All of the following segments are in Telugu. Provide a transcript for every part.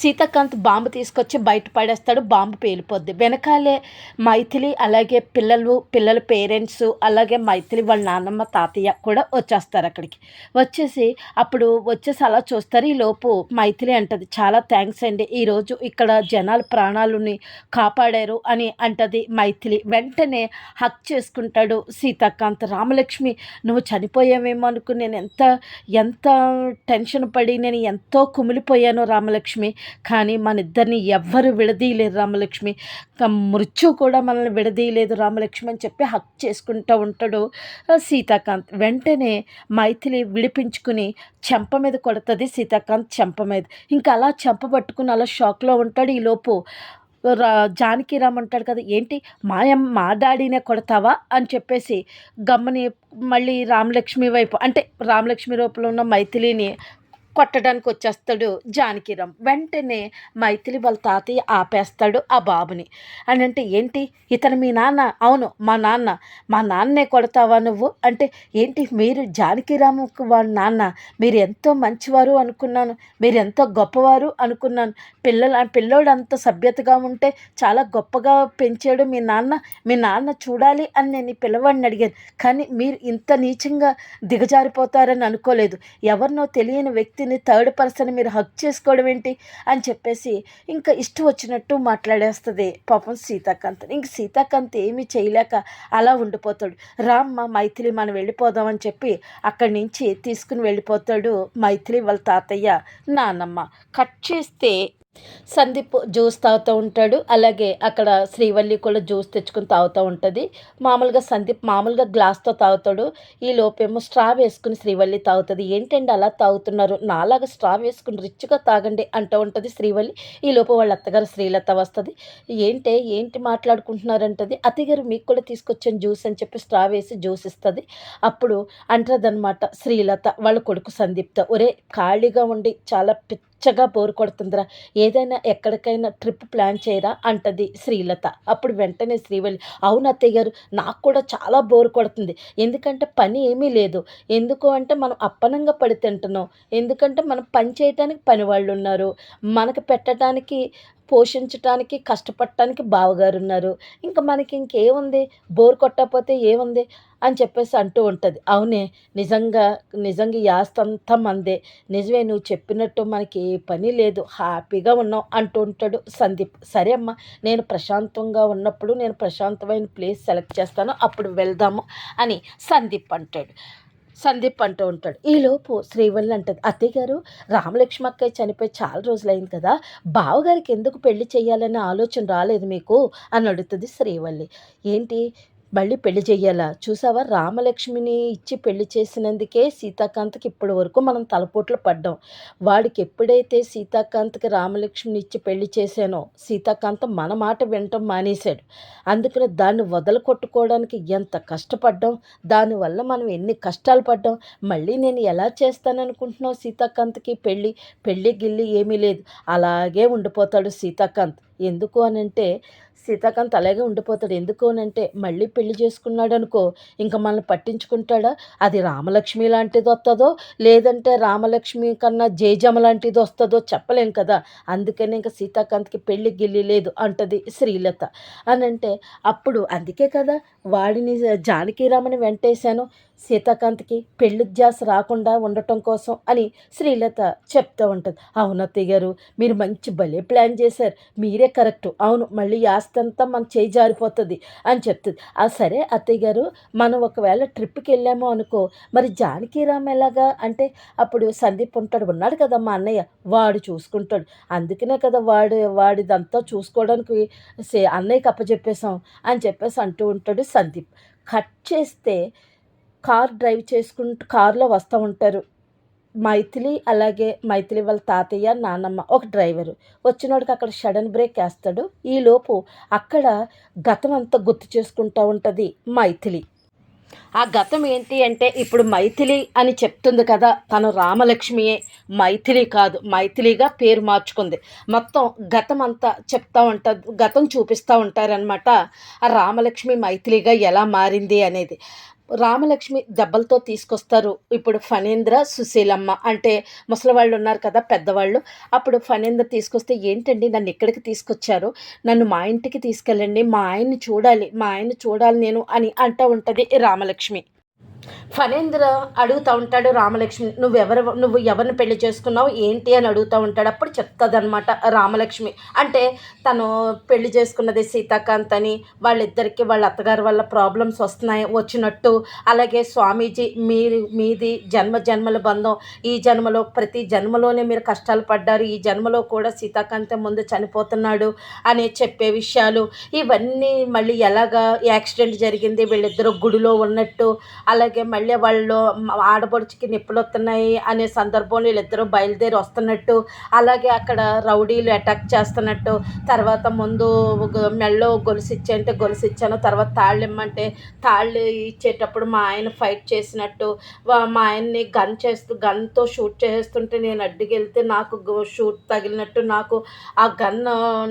Sitakant bomb తీసుకొచ్చి బయట పడేస్తాడు బాంబు పేలిపోద్ది. వెనకాలే మైథిలి అలాగే పిల్లలు పిల్లల పేరెంట్స్ అలాగే మైథిలి వాళ్ళ నాన్నమ్మ తాతయ్య కూడా వచ్చేస్తారు అక్కడికి. వచ్చేసి అప్పుడు వచ్చేసి అలా చూస్తారు. ఈ లోపు మైథిలి అంటది చాలా థ్యాంక్స్ అండి. ఈరోజు ఇక్కడ జనాల ప్రాణాలని కాపాడారు అని అంటది మైథిలి. వెంటనే హక్ చేసుకుంటాడు సీతాకాంత్. రామలక్ష్మి నువ్వు చనిపోయావేమో అనుకుని నేను ఎంత ఎంత టెన్షన్ పడి నేను ఎంతో కుమిలిపోయాను రామలక్ష్మి. కానీ మన ఇద్దరిని ఎవ్వరు విడదీయలేరు రామలక్ష్మి. క- మృత్యు కూడా మనల్ని విడదీయలేదు రామలక్ష్మి అని చెప్పి హక్ చేసుకుంటూ ఉంటాడు సీతాకాంత్. వెంటనే మైథిలి విడిపించుకుని చెంప మీద కొడుతుంది సీతాకాంత్ చెంప మీద. ఇంకా అలా చెంప పట్టుకుని అలా షాక్లో ఉంటాడు ఈలోపు. రా జానకిరామ్ అంటాడు కదా ఏంటి మాయం మా డాడీనే కొడతావా? అని చెప్పేసి గమ్మని మళ్ళీ రామలక్ష్మి వైపు అంటే రామలక్ష్మి రూపంలో ఉన్న మైథిలిని కొట్టడానికి వచ్చేస్తాడు జానకిరామ్ వెంటనే మైథిలి వాళ్ళ తాతయ్య ఆపేస్తాడు ఆ బాబుని. అని అంటే ఏంటి? ఇతను మీ నాన్న? అవును మా నాన్న. మా నాన్నే కొడతావా నువ్వు? అంటే ఏంటి? మీరు జానకిరాముకు వాళ్ళ నాన్న. మీరు ఎంతో మంచివారు అనుకున్నాను. మీరు ఎంతో గొప్పవారు అనుకున్నాను. పిల్లల పిల్లోడు అంత సభ్యతగా ఉంటే చాలా గొప్పగా పెంచాడు మీ నాన్న. మీ నాన్న చూడాలి అని నేను ఈ పిల్లవాడిని అడిగాను. కానీ మీరు ఇంత నీచంగా దిగజారిపోతారని అనుకోలేదు. ఎవరినో తెలియని వ్యక్తి వ్యక్తిని థర్డ్ పర్సన్ మీరు హక్ చేసుకోవడం ఏంటి అని చెప్పేసి ఇంకా ఇష్టం వచ్చినట్టు మాట్లాడేస్తుంది పాపం సీతాకాంత్. ఇంక సీతాకాంత్ ఏమీ చేయలేక అలా ఉండిపోతాడు. రామ్మ మైథిలి మనం వెళ్ళిపోదామని చెప్పి అక్కడి నుంచి తీసుకుని వెళ్ళిపోతాడు మైథిలి వాళ్ళ తాతయ్య నానమ్మ. కట్ చేస్తే సందీప్ జ్యూస్ తాగుతూ ఉంటాడు. అలాగే అక్కడ శ్రీవల్లి కూడా జ్యూస్ తెచ్చుకొని తాగుతూ ఉంటుంది. మామూలుగా సందీప్ మామూలుగా గ్లాస్తో తాగుతాడు. ఈ లోపేమో స్ట్రా వేసుకుని శ్రీవల్లి తాగుతుంది. ఏంటండి అలా తాగుతున్నారు? నాలాగా స్ట్రా వేసుకుని రిచ్గా తాగండి అంటూ ఉంటుంది శ్రీవల్లి. ఈ లోపు వాళ్ళ అత్తగారు శ్రీలత వస్తుంది. ఏంటే? ఏంటి మాట్లాడుకుంటున్నారంటది? అత్తగారు మీకు కూడా తీసుకొచ్చాను జ్యూస్ అని చెప్పి స్ట్రా వేసి జ్యూస్ ఇస్తుంది. అప్పుడు అంటారదనమాట శ్రీలత వాళ్ళ కొడుకు సందీప్తో ఒరే ఖాళీగా ఉండి చాలా పిచ్చగా బోరు కొడుతుందిరా. ఏదైనా ఎక్కడికైనా ట్రిప్ ప్లాన్ చేయరా? అంటది శ్రీలత. అప్పుడు వెంటనే శ్రీవల్లి అవును అత్తయ్య గారు నాకు కూడా చాలా బోర్ కొడుతుంది. ఎందుకంటే పని ఏమీ లేదు. ఎందుకు అంటే మనం అప్పనంగా పడి తింటున్నాం. ఎందుకంటే మనం పని చేయటానికి పని వాళ్ళు ఉన్నారు మనకు పెట్టడానికి పోషించటానికి కష్టపడటానికి బావగారు ఉన్నారు ఇంకా మనకి ఇంకేముంది? బోర్ కొట్టకపోతే ఏముంది? అని చెప్పేసి అంటూ ఉంటుంది. అవునే నిజంగా నిజంగా ఈ ఆస్తి అంతా మందే. నిజమే నువ్వు చెప్పినట్టు మనకి ఏ పని లేదు. హ్యాపీగా ఉన్నావు అంటూ ఉంటాడు సందీప్. సరే అమ్మా నేను ప్రశాంతంగా ఉన్నప్పుడు నేను ప్రశాంతమైన ప్లేస్ సెలెక్ట్ చేస్తాను. అప్పుడు వెళ్దాము అని సందీప్ అంటాడు. సందీప్ అంటూ ఉంటాడు. ఈలోపు శ్రీవల్లి అంటది అత్తయ్య గారు రామలక్ష్మి అక్కయ్య చనిపోయి చాలా రోజులైంది కదా. బావగారికి ఎందుకు పెళ్ళి చేయాలనే ఆలోచన రాలేదు మీకు? అని అడుగుతుంది శ్రీవల్లి. ఏంటి? మళ్ళీ పెళ్ళి చెయ్యాలా? చూసావా? రామలక్ష్మిని ఇచ్చి పెళ్ళి చేసినందుకే సీతాకాంత్కి ఇప్పటి వరకు మనం తలపోట్లు పడ్డాం. వాడికి ఎప్పుడైతే సీతాకాంత్కి రామలక్ష్మిని ఇచ్చి పెళ్ళి చేశానో సీతాకాంత్ మన మాట వినటం మానేశాడు. అందుకని దాన్ని వదలకొట్టుకోవడానికి ఎంత కష్టపడ్డాం? దానివల్ల మనం ఎన్ని కష్టాలు పడ్డాం? మళ్ళీ నేను ఎలా చేస్తాననుకుంటున్నావు సీతాకాంత్కి? పెళ్ళి పెళ్ళి గిల్లి ఏమీ లేదు. అలాగే ఉండిపోతాడు సీతాకాంత్. ఎందుకు అనంటే సీతాకాంత్ అలాగే ఉండిపోతాడు. ఎందుకు అనంటే మళ్ళీ పెళ్ళి చేసుకున్నాడు అనుకో ఇంకా మనల్ని పట్టించుకుంటాడా? అది రామలక్ష్మి లాంటిది వస్తుందో లేదంటే రామలక్ష్మి కన్నా జేజమ్మ లాంటిది వస్తుందో చెప్పలేం కదా. అందుకని ఇంకా సీతాకాంత్కి పెళ్ళి గిల్లి లేదు అంటది శ్రీలత. అని అంటే అప్పుడు అందుకే కదా వాడిని జానకీరామని వెంటేశాను. సీతాకాంత్కి పెళ్ళి ధ్యాస రాకుండా ఉండటం కోసం అని శ్రీలత చెప్తూ ఉంటుంది. అవును అత్తయ్య గారు మీరు మంచి భలే ప్లాన్ చేశారు. మీరే కరెక్ట్. అవును మళ్ళీ ఆస్తంతా ఆస్తి అంతా మన చేయి జారిపోతుంది అని చెప్తుంది. ఆ సరే అత్తయ్య గారు మనం ఒకవేళ ట్రిప్కి వెళ్ళామో అనుకో మరి జానకీరామ్ ఎలాగా? అంటే అప్పుడు సందీప్ ఉంటాడు ఉన్నాడు కదా మా అన్నయ్య వాడు చూసుకుంటాడు. అందుకనే కదా వాడు వాడిదంతా చూసుకోవడానికి సే- అన్నయ్యకి అప్పచెప్పేశాం అని చెప్పేసి అంటూ ఉంటాడు సందీప్. కట్ చేస్తే కార్ డ్రైవ్ చేసుకుంటూ కారులో వస్తూ ఉంటారు. మైథిలి అలాగే మైథిలి వాళ్ళ తాతయ్య నాన్నమ్మ ఒక డ్రైవరు. వచ్చినోడికి అక్కడ సడన్ బ్రేక్ వేస్తాడు. ఈలోపు అక్కడ గతం అంతా గుర్తు చేసుకుంటూ ఉంటుంది మైథిలి. ఆ గతం ఏంటి అంటే ఇప్పుడు మైథిలి అని చెప్తుంది కదా తను రామలక్ష్మియే. మైథిలి కాదు మైథిలిగా పేరు మార్చుకుంది. మొత్తం గతం అంతా చెప్తా ఉంటుంది గతం చూపిస్తూ ఉంటారనమాట ఆ రామలక్ష్మి మైథిలిగా ఎలా మారింది అనేది. రామలక్ష్మి దెబ్బలతో తీసుకొస్తారు. ఇప్పుడు ఫణేంద్ర సుశీలమ్మ అంటే ముసలివాళ్ళు ఉన్నారు కదా పెద్దవాళ్ళు. అప్పుడు ఫణేంద్ర తీసుకొస్తే ఏంటండి నన్ను ఇక్కడికి తీసుకొచ్చారు? నన్ను మా ఇంటికి తీసుకెళ్ళండి మా ఆయన్ని చూడాలి మా ఆయన్ని చూడాలి నేను అని అంటూ ఉంటుంది రామలక్ష్మి. ఫణేంద్ర అడుగుతూ ఉంటాడు రామలక్ష్మి నువ్వెవరు నువ్వు ఎవరిని పెళ్ళి చేసుకున్నావు? ఏంటి? అని అడుగుతూ ఉంటాడు. అప్పుడు చెప్తుందనమాట రామలక్ష్మి. అంటే తను పెళ్ళి చేసుకున్నది సీతాకాంత్ అని వాళ్ళిద్దరికి వాళ్ళ అత్తగారి వల్ల ప్రాబ్లమ్స్ వస్తున్నాయి వచ్చినట్టు. అలాగే స్వామీజీ మీరు మీది జన్మ జన్మల బంధం. ఈ జన్మలో ప్రతి జన్మలోనే మీరు కష్టాలు పడ్డారు. ఈ జన్మలో కూడా సీతాకాంత్ ముందు చనిపోతున్నాడు అని చెప్పే విషయాలు. ఇవన్నీ మళ్ళీ ఎలాగా యాక్సిడెంట్ జరిగింది వీళ్ళిద్దరూ గుడిలో ఉన్నట్టు. అలాగే మళ్ళీ వాళ్ళు ఆడపడుచుకి నిప్పులు వస్తున్నాయి అనే సందర్భంలో వీళ్ళిద్దరూ బయలుదేరి వస్తున్నట్టు అలాగే అక్కడ రౌడీలు అటాక్ చేస్తున్నట్టు తర్వాత ముందు మెళ్ళో గొలుసు ఇచ్చేంటే గొలుసు ఇచ్చాను తర్వాత తాళ్ళు ఇమ్మంటే తాళ్ళు ఇచ్చేటప్పుడు మా ఆయన ఫైట్ చేసినట్టు మా ఆయన్ని గన్ చేస్తూ గన్తో షూట్ చేస్తుంటే నేను అడ్డుకెళ్తే నాకు షూట్ తగిలినట్టు నాకు ఆ గన్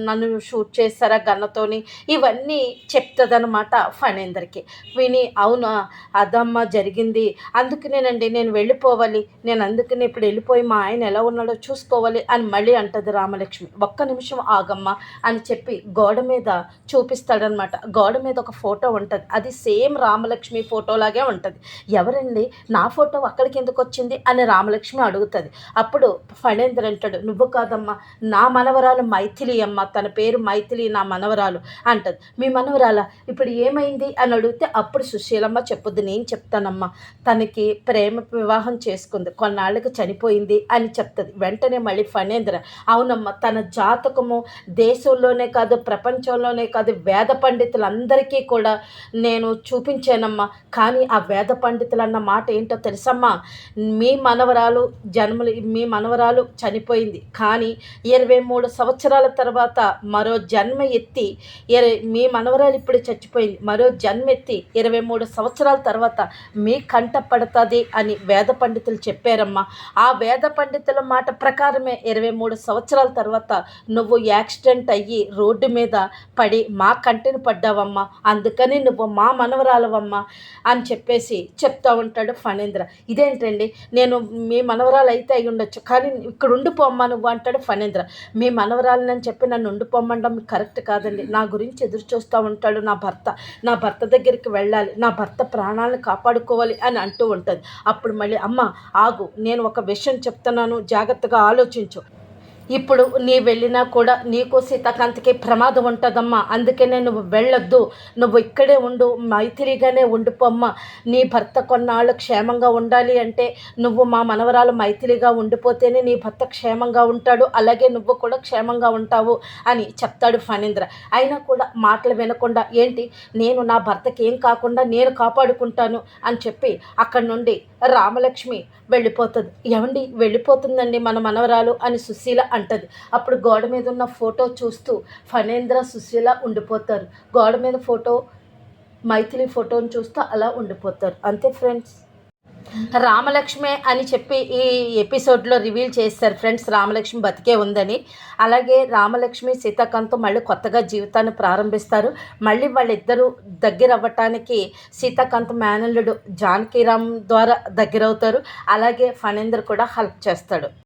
నన్ను షూట్ చేస్తారా గన్నతోని. ఇవన్నీ చెప్తుందనమాట ఫణేందర్కి. విని అవును అదమ్మ జరిగింది. అందుకనేనండి నేను వెళ్ళిపోవాలి. నేను అందుకనే ఇప్పుడు వెళ్ళిపోయి మా ఆయన ఎలా ఉన్నాడో చూసుకోవాలి అని మళ్ళీ అంటది రామలక్ష్మి. ఒక్క నిమిషం ఆగమ్మ అని చెప్పి గోడ మీద చూపిస్తాడనమాట. గోడ మీద ఒక ఫోటో ఉంటుంది. అది సేమ్ రామలక్ష్మి ఫోటోలాగే ఉంటుంది. ఎవరండి? నా ఫోటో అక్కడికి ఎందుకు వచ్చింది అని రామలక్ష్మి అడుగుతుంది. అప్పుడు ఫణేంద్ర అంటాడు నువ్వు కాదమ్మా నా మనవరాలు మైథిలి అమ్మ తన పేరు మైథిలి నా మనవరాలు అంటది. మీ మనవరాల? ఇప్పుడు ఏమైంది? అని అడిగితే అప్పుడు సుశీలమ్మ చెప్పొద్దు నేను చెప్తాను చెప్తానమ్మా తనకి ప్రేమ వివాహం చేసుకుంది. కొన్నాళ్ళకి చనిపోయింది అని చెప్తుంది. వెంటనే మళ్ళీ ఫణేంద్ర. అవునమ్మా తన జాతకము దేశంలోనే కాదు ప్రపంచంలోనే కాదు వేద పండితులందరికీ కూడా నేను చూపించానమ్మా. కానీ ఆ వేద పండితులు అన్న మాట ఏంటో తెలుసమ్మా? మీ మనవరాలు జన్మలు మీ మనవరాలు చనిపోయింది. కానీ ఇరవై మూడు సంవత్సరాల తర్వాత మరో జన్మ ఎత్తి ఇరవై మీ మనవరాలు ఇప్పుడు చచ్చిపోయింది. మరో జన్మ ఎత్తి ఇరవై మూడు సంవత్సరాల తర్వాత మీ కంట పడుతుంది అని వేద పండితులు చెప్పారమ్మా. ఆ వేద పండితుల మాట ప్రకారమే ఇరవై మూడు సంవత్సరాల తర్వాత నువ్వు యాక్సిడెంట్ అయ్యి రోడ్డు మీద పడి మా కంటిని పడ్డావమ్మా. అందుకని నువ్వు మా మనవరాలవమ్మా అని చెప్పేసి చెప్తా ఉంటాడు ఫణేంద్ర. ఇదేంటండి? నేను మీ మనవరాలు అయితే అయి ఉండొచ్చు కానీ ఇక్కడ ఉండిపోమ్మా నువ్వు అంటాడు ఫణేంద్ర. మీ మనవరాలని చెప్పి నన్ను ఉండిపోమ్మండం కరెక్ట్ కాదండి. నా గురించి ఎదురు చూస్తూ ఉంటాడు నా భర్త. నా భర్త దగ్గరికి వెళ్ళాలి. నా భర్త ప్రాణాలను కాపాడు కాపాడుకోవాలి అని అంటూ ఉంటుంది. అప్పుడు మళ్ళీ అమ్మ ఆగు నేను ఒక విషయం చెప్తున్నాను జాగ్రత్తగా ఆలోచించు. ఇప్పుడు నీ వెళ్ళినా కూడా నీకు సీతాకాంత్కి ప్రమాదం ఉంటుందమ్మా. అందుకనే నువ్వు వెళ్ళొద్దు. నువ్వు ఇక్కడే ఉండు మైత్రిగానే ఉండిపోమ్మా నీ భర్త కొన్నాళ్ళు క్షేమంగా ఉండాలి అంటే నువ్వు మా మనవరాలు మైత్రిగా ఉండిపోతేనే నీ భర్త క్షేమంగా ఉంటాడు. అలాగే నువ్వు కూడా క్షేమంగా ఉంటావు అని చెప్తాడు ఫణీంద్ర. అయినా కూడా మాటలు వినకుండా ఏంటి? నేను నా భర్తకి ఏం కాకుండా నేను కాపాడుకుంటాను అని చెప్పి అక్కడి నుండి రామలక్ష్మి వెళ్ళిపోతుంది. ఏమండి? వెళ్ళిపోతుందండి మన మనవరాలు అని సుశీల అంటది. అప్పుడు గోడ మీద ఉన్న ఫోటో చూస్తూ ఫణేంద్ర సుశీల ఉండిపోతారు. గోడ మీద ఫోటో మైథిలి ఫోటోని చూస్తూ అలా ఉండిపోతారు. అంతే ఫ్రెండ్స్? రామలక్ష్మి అని చెప్పి ఈ ఎపిసోడ్లో రివీల్ చేస్తారు ఫ్రెండ్స్. రామలక్ష్మి బతికే ఉందని. అలాగే రామలక్ష్మి సీతాకాంత్ మళ్ళీ కొత్తగా జీవితాన్ని ప్రారంభిస్తారు. మళ్ళీ వాళ్ళిద్దరూ దగ్గర అవ్వటానికి సీతాకాంత్ మేనల్లుడు జానకీరామ్ ద్వారా దగ్గరవుతారు. అలాగే ఫణేందర్ కూడా హెల్ప్ చేస్తాడు.